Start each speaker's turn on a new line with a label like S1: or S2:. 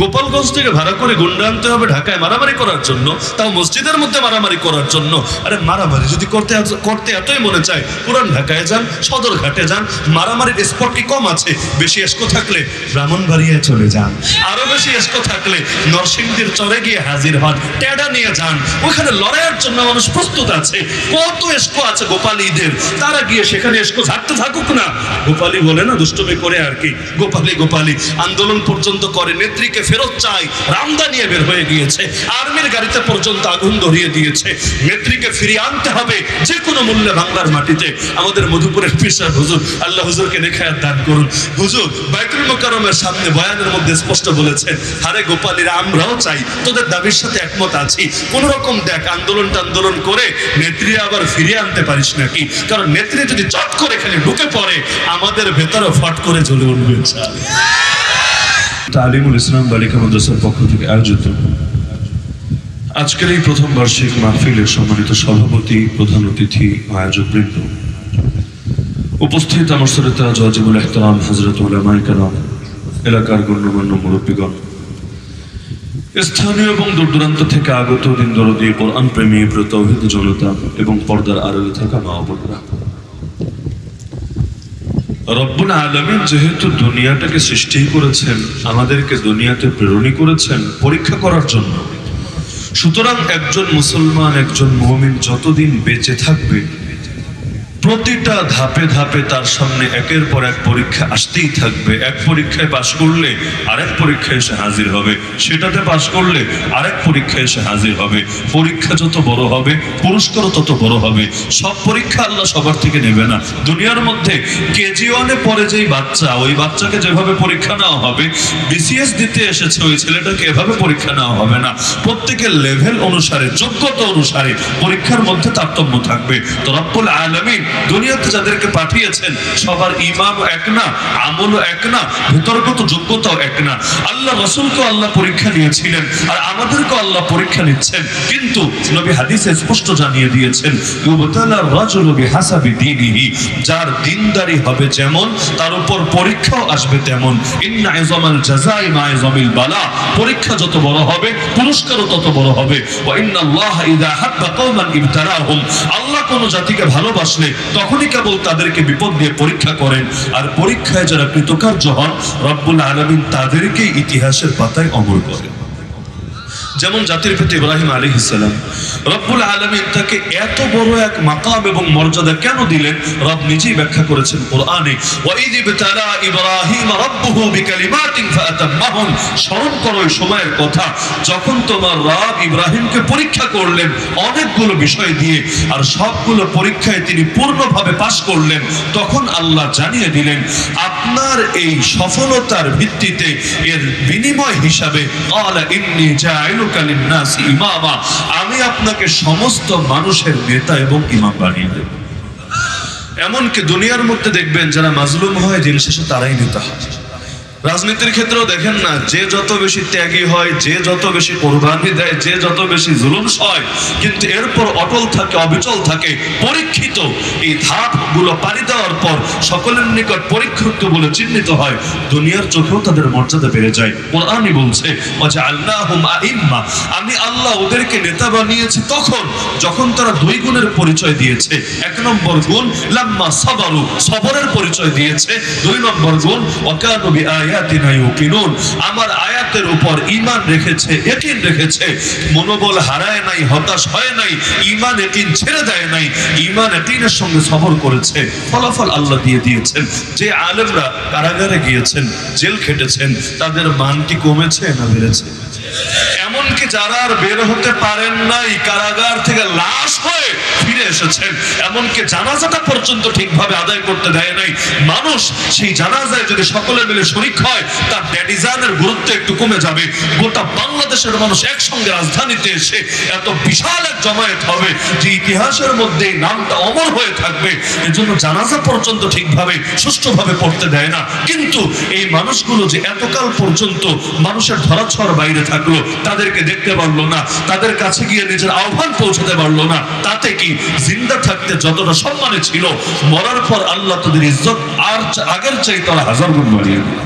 S1: গোপালগঞ্জ থেকে ভাড়া করে গুন্ডা আনতে হবে ঢাকায় মারামারি করার জন্য, তাও মসজিদের মধ্যে মারামারি করার জন্য। আরে মারামারি যদি করতে করতে এতই মনে চায়, পুরান ঢাকায় যান, সদরঘাটে যান, মারামারির স্পট কি কম আছে? বেশি এসকো থাকলে ব্রাহ্মণবাড়িয়ায় চলে যান। আরও বেশি এসকো থাকলে নরসিংদীর চরে গিয়ে হাজির হন ট্যাডা নিয়ে যান। ওখানে লড়াইয়ের জন্য মানুষ প্রস্তুত আছে। কত এসকো আছে গোপালীদের? তারা গিয়ে সেখানে এসকো থাকতে থাকুক না। গোপালী বলে না, দুষ্টমি করে আর কি। গোপালী গোপালী, আন্দোলন পর্যন্ত করে, নেত্রীকে ফেরত চাই রামদা নিয়ে বের হয়ে গিয়েছে, আর্মির গাড়িতে পর্যন্ত আগুন ধরিয়ে দিয়েছে। নেত্রীকে ফিরিয়ে আনতে হবে, যে কোনো মূল্যে বাংলার মাটিতে। আমাদের মধুপুরের পিসার হুজুর, আল্লাহ হুজুরকে নেখায়াত দান করুন। হুজুর, বাইতুল মোকারমের সামনে বয়ানের মধ্যে স্পষ্ট বলেছেন, হারে গোপালীরা, আমরাও চাই, তোদের দাবির সাথে একমত আছি। কোন রকম দেখ, আন্দোলন আন্দোলন করে নেত্রী আবার ফিরিয়ে আনতে পারিস নাকি? কারণ নেত্রী যদি চট করে এখানে ঢুকে পড়ে, আমাদের ভেতরে ফট করে জ্বলে উঠবে। তালিমুল ইসলাম বালিকা মাদ্রাসার পক্ষ থেকে আয়োজিত আজকের এই প্রথম বার্ষিক মাহফিলের সম্মানিত সভাপতি, প্রধান অতিথি আয়োজক বৃন্দ উপস্থিত আমার শ্রোতা জজিবুল এহতারাম হজরত উলামায়ে কেরাম, এলাকার গণ্যমান্য মুরব্বীগণ। স্থানীয় এবং দূর দূরান্ত থেকে আগত দিন দরদি কোরআন প্রেমী ব্রতহিত জনতা এবং পর্দার আড়ালে থাকা মা বোনরা। রব্বুল আলমিন যেহেতু দুনিয়াটাকে সৃষ্টি করেছেন, আমাদেরকে দুনিয়াতে প্রেরণী করেছেন পরীক্ষা করার জন্য। সুতরাং একজন মুসলমান, একজন মহমিন যতদিন বেঁচে থাকবে প্রতিটা ধাপে ধাপে তার সামনে একের পর এক পরীক্ষা আসতেই থাকবে। এক পরীক্ষায় পাশ করলে আরেক পরীক্ষায় এসে হাজির হবে। সেটাতে পাশ করলে আরেক পরীক্ষায় এসে হাজির হবে। পরীক্ষা যত বড় হবে, পুরস্কারও তত বড় হবে। সব পরীক্ষা আল্লাহ সবার থেকে নেবে না। দুনিয়ার মধ্যে কেজি ওয়ানে পরে যেই বাচ্চা, ওই বাচ্চাকে যেভাবে পরীক্ষা নেওয়া হবে, বিসিএস দিতে এসেছে ওই ছেলেটাকে এভাবে পরীক্ষা নেওয়া হবে না। প্রত্যেকের লেভেল অনুসারে, যোগ্যতা অনুসারে পরীক্ষার মধ্যে তারতম্য থাকবে। তো রব্বুল আলমিন দুনিয়াতে যাদেরকে পাঠিয়েছেন, সবার ইমান এক না, আমলও এক না ভেতরগত যোগ্যতাও এক না। আল্লাহ রসুলকে আল্লাহ পরীক্ষা নিয়েছিলেন আর আমাদেরকে আল্লাহ পরীক্ষা নিচ্ছেন। কিন্তু নবী হাদিসে স্পষ্ট জানিয়ে দিয়েছেন যার দিনদারি হবে যেমন, তার উপর পরীক্ষাও আসবে তেমন। বালা, পরীক্ষা যত বড় হবে, পুরস্কারও তত বড় হবে। আল্লাহ কোন জাতিকে ভালোবাসলে তখনই কেবল তাদেরকে বিপদ দিয়ে পরীক্ষা করেন, আর পরীক্ষায় যারা কৃতকার্য হন, রব্বুল আলমিন তাদেরকে ইতিহাসের পাতায় অমর করেন। যেমন জাতির পিতা ইব্রাহিম আলী ইসলাম রব্বুল আলমিন তাকে এত বড় এক মাকাম এবং মর্যাদা কেন দিলেন? রব নিজেই ব্যাখ্যা করেছেন কোরআনে ইব্রাহিম স্মরণ করো সময়ের কথা, যখন তোমার রব ইব্রাহিমকে পরীক্ষা করলেন অনেকগুলো বিষয় দিয়ে, আর সবগুলো পরীক্ষায় তিনি পূর্ণভাবে পাশ করলেন, তখন আল্লাহ জানিয়ে দিলেন, আপনার এই সফলতার ভিত্তিতে এর বিনিময় হিসাবে আলা ইন্নী লিন-নাসি আমি আপনাকে সমস্ত মানুষের নেতা এবং ইমাম বানিয়ে দেব। এমনকি দুনিয়ার মধ্যে দেখবেন যারা মাজলুম হয়, দিন শেষে তারাই নেতা হয়। রাজনীতির ক্ষেত্রেও দেখেন না, যে যত বেশি ত্যাগী হয়, যে যত বেশি কোরবানি দেয়, যে যত বেশি জুলুম সয় কিন্তু এরপর অটল থাকে, অবিচল থাকে, পরীক্ষিত। এই ধাপগুলো পাড়ি দেওয়ার পর সকলের নিকট পরীক্ষিত বলে চিহ্নিত হয়, দুনিয়ার চোখেও তাদের মর্যাদা বেড়ে যায়। কোরআনই বলছে আমি আল্লাহ ওদেরকে নেতা বানিয়েছি তখন যখন তারা দুই গুণের পরিচয় দিয়েছে। এক নম্বর গুণ, লাম্মা সাবারু, সবরের পরিচয় দিয়েছে। দুই নম্বর গুণ, ওয়াকানু আমার আয়াতের উপর ঈমান রেখেছে, ইয়াকিন রেখেছে। মনোবল হারায় নাই, হতাশ হয় নাই, ঈমান ইয়াকিন ছেড়ে দেয় নাই, ঈমান ইয়াকিনের সঙ্গে সফর করেছে। ফলাফল আল্লাহ দিয়ে দিয়েছেন। যে আলেমরা কারাগারে গিয়েছেন, জেল খেটেছেন, তাদের মানটি কমেছে না বেড়েছে? যারা আর বের হতে পারেন নাই, কারাগার থেকে লাশ হয়ে ফিরে এসেছেন। এমনকি জানাজাটা পর্যন্ত ঠিকভাবে আদায় করতে দেয় নাই। মানুষ সেই জানাজায় যদি সকলে মিলে শরিক হয়, তার ড্যাডিজানের গুরুত্ব একটু কমে যাবে। গোটা বাংলাদেশের মানুষ একসঙ্গে রাজধানীতে এসে এত বিশাল এক জমায়েত হবে যে ইতিহাসের মধ্যে নামটা অমর হয়ে থাকবে। এজন্য জানাজা পর্যন্ত ঠিকভাবে, সুষ্ঠুভাবে পড়তে দেয় না। কিন্তু এই মানুষগুলো যে এতকাল পর্যন্ত মানুষের ধরাছোঁয়ার বাইরে থাকল, তাদেরকে দেখতে পারল না, তাদের কাছে গিয়ে নিজের আহ্বান পৌঁছাতে পারল না তাতে কি জিন্দা থাকতে যতটা সম্মানে ছিল, মরার পর আল্লাহ তাদের ইজ্জত আর আগের চাই তারা হাজার গুণ বাড়িয়ে দিল।